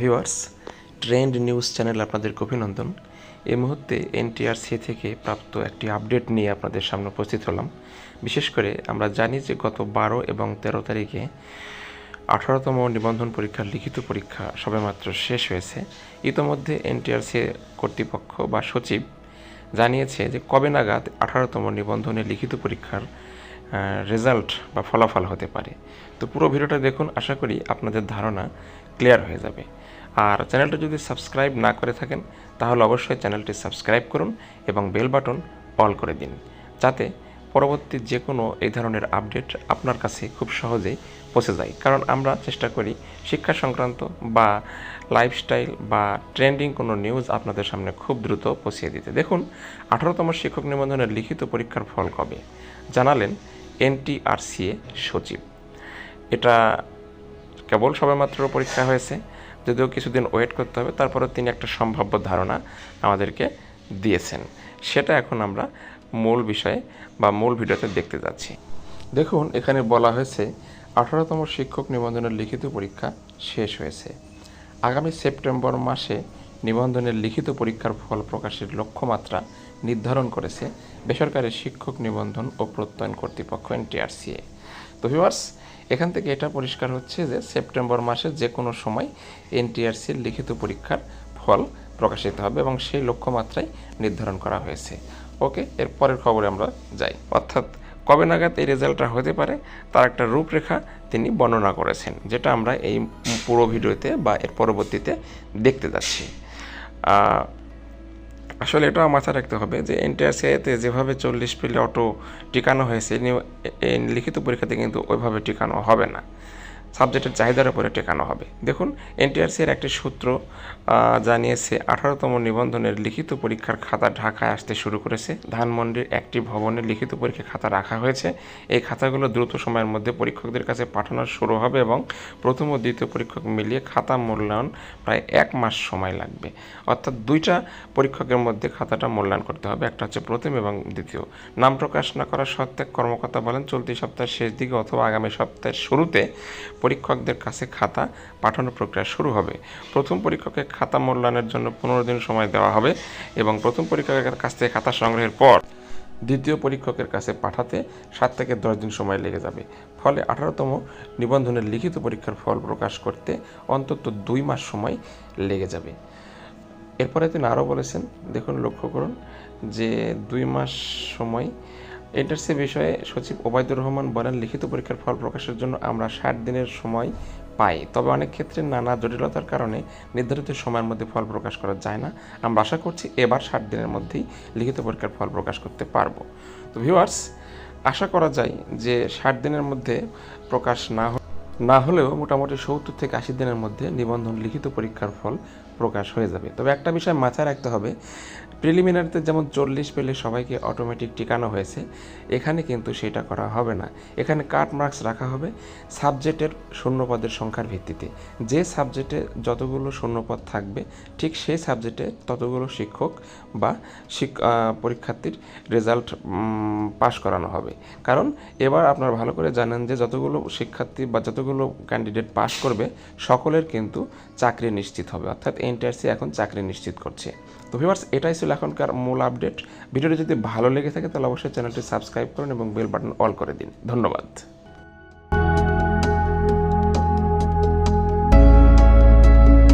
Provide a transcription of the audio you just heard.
Viewers trend news channel আপনাদেরকে অভিনন্দন। এই মুহূর্তে এনটিআরসি থেকে প্রাপ্ত একটি আপডেট নিয়ে আপনাদের সামনে উপস্থিত হলাম। বিশেষ করে আমরা জানি যে গত বারো এবং তেরো তারিখে আঠারোতম নিবন্ধন পরীক্ষার লিখিত পরীক্ষা সবেমাত্র শেষ হয়েছে। ইতোমধ্যে এনটিআরসি কর্তৃপক্ষ বা সচিব জানিয়েছে যে কবে নাগাদ আঠারোতম নিবন্ধনের লিখিত পরীক্ষার রেজাল্ট বা ফলাফল হতে পারে। তো পুরো ভিডিওটা দেখুন, আশা করি আপনাদের ধারণা ক্লিয়ার হয়ে যাবে। আর চ্যানেলটা যদি সাবস্ক্রাইব না করে থাকেন, তাহলে অবশ্যই চ্যানেলটি সাবস্ক্রাইব করুন এবং বেল বাটন অল করে দিন। যাতে পরবর্তী যে কোনো এই ধরনের আপডেট আপনার কাছে খুব সহজেই পৌঁছে যায়। কারণ আমরা চেষ্টা করি শিক্ষা সংক্রান্ত বা লাইফস্টাইল বা ট্রেন্ডিং কোনো নিউজ আপনাদের সামনে খুব দ্রুত পৌঁছিয়ে দিতে। দেখুন, আঠারোতম শিক্ষক নিবন্ধনের লিখিত পরীক্ষার ফল কবে? জানালেন এনটিআরসিএ সচিব। এটা কেবল সবেমাত্র পরীক্ষা হয়েছে, যদিও কিছুদিন ওয়েট করতে হবে তারপরে তিনি একটা সম্ভাব্য ধারণা আমাদেরকে দিয়েছেন। সেটা এখন আমরা মূল বিষয়ে বা মূল ভিডিওতে দেখতে যাচ্ছি। দেখুন, এখানে বলা হয়েছে, আঠারোতম শিক্ষক নিবন্ধনের লিখিত পরীক্ষা শেষ হয়েছে। আগামী সেপ্টেম্বর মাসে নিবন্ধনের লিখিত পরীক্ষার ফল প্রকাশের লক্ষ্যমাত্রা নির্ধারণ করেছে বেসরকারি শিক্ষক নিবন্ধন ও প্রত্যয়ন কর্তৃপক্ষ এনটিআরসিএ। তো ভিউয়ার্স এখান থেকে এটা পরিষ্কার হচ্ছে যে সেপ্টেম্বর মাসে যে কোনো সময় এনটিআরসির লিখিত পরীক্ষার ফল প্রকাশিত হবে এবং সেই লক্ষ্যমাত্রাই নির্ধারণ করা হয়েছে। ওকে, এর পরের খবরে আমরা যাই। অর্থাৎ কবে নাগাদ এই রেজাল্টটা হতে পারে তার একটা রূপরেখা তিনি বর্ণনা করেছেন, যেটা আমরা এই পুরো ভিডিওতে বা এর পরবর্তীতে দেখতে যাচ্ছি। আসলে এটাও মাথায় রাখতে হবে যে এনটিআরসিআইতে যেভাবে চল্লিশ ফিল্ডে অটো টিকানো হয়েছে লিখিত পরীক্ষাতে কিন্তু ওইভাবে টিকানো হবে না। সাবজেক্টের চাহিদার উপরে টেকানো হবে। দেখুন এনটিআরসির একটি সূত্র জানিয়েছে আঠারোতম নিবন্ধনের লিখিত পরীক্ষার খাতা ঢাকায় আসতে শুরু করেছে। ধানমন্ডির একটি ভবনে লিখিত পরীক্ষার খাতা রাখা হয়েছে। এই খাতাগুলো দ্রুত সময়ের মধ্যে পরীক্ষকদের কাছে পাঠানো শুরু হবে এবং প্রথম ও দ্বিতীয় পরীক্ষক মিলিয়ে খাতা মূল্যায়ন প্রায় এক মাস সময় লাগবে। অর্থাৎ দুইটা পরীক্ষকের মধ্যে খাতাটা মূল্যায়ন করতে হবে, একটা হচ্ছে প্রথম এবং দ্বিতীয়। নাম প্রকাশ না করা সত্ত্বে কর্মকর্তা বলেন, চলতি সপ্তাহের শেষ দিকে অথবা আগামী সপ্তাহের শুরুতে পরীক্ষকদের কাছে খাতা পাঠানোর প্রক্রিয়া শুরু হবে। প্রথম পরীক্ষকের খাতা মূল্যায়নের জন্য পনেরো দিন সময় দেওয়া হবে এবং প্রথম পরীক্ষকের কাছ থেকে খাতা সংগ্রহের পর দ্বিতীয় পরীক্ষকের কাছে পাঠাতে সাত থেকে দশ দিন সময় লেগে যাবে। ফলে আঠারোতম নিবন্ধনের লিখিত পরীক্ষার ফল প্রকাশ করতে অন্তত দুই মাস সময় লেগে যাবে। এরপরে তিনি আরও বলেছেন, দেখুন, লক্ষ্য করুন যে দুই মাস সময় এন্টারসি বিষয়ে সচিব ওবায়দুর রহমান বলেন, লিখিত পরীক্ষার ফল প্রকাশের জন্য আমরা ষাট দিনের সময় পাই, তবে অনেক ক্ষেত্রে নানা জটিলতার কারণে নির্ধারিত সময়ের মধ্যে ফল প্রকাশ করা যায় না। আমরা আশা করছি এবার ষাট দিনের মধ্যেই লিখিত পরীক্ষার ফল প্রকাশ করতে পারব। তো ভিউয়ার্স আশা করা যায় যে ষাট দিনের মধ্যে প্রকাশ না না হলেও মোটামুটি সত্তর থেকে আশি দিনের মধ্যে নিবন্ধন লিখিত পরীক্ষার ফল প্রকাশ হয়ে যাবে। তবে একটা বিষয় মাথায় রাখতে হবে প্রিলিমিনারিতে যেমন চল্লিশ পেলে সবাইকে অটোমেটিক টিকানো হয়েছে, এখানে কিন্তু সেটা করা হবে না। এখানে কাট মার্কস রাখা হবে সাবজেক্টের শূন্যপদের সংখ্যার ভিত্তিতে। যে সাবজেক্টে যতগুলো শূন্যপদ থাকবে, ঠিক সেই সাবজেক্টে ততগুলো শিক্ষক বা পরীক্ষার্থীর রেজাল্ট পাশ করানো হবে। কারণ এবার আপনারা ভালো করে জানেন যে যতগুলো শিক্ষার্থী বা যতগুলো ক্যান্ডিডেট পাশ করবে, সকলের কিন্তু চাকরি নিশ্চিত হবে। অর্থাৎ এনটিআরসি এখন চাকরি নিশ্চিত করছে। তো ভিউয়ার্স এটাই ছিল এখনকার মূল আপডেট। ভিডিওটি যদি ভালো লেগে থাকে, তাহলে অবশ্যই চ্যানেলটি সাবস্ক্রাইব করুন এবং বেল বাটন অল করে দিন। ধন্যবাদ।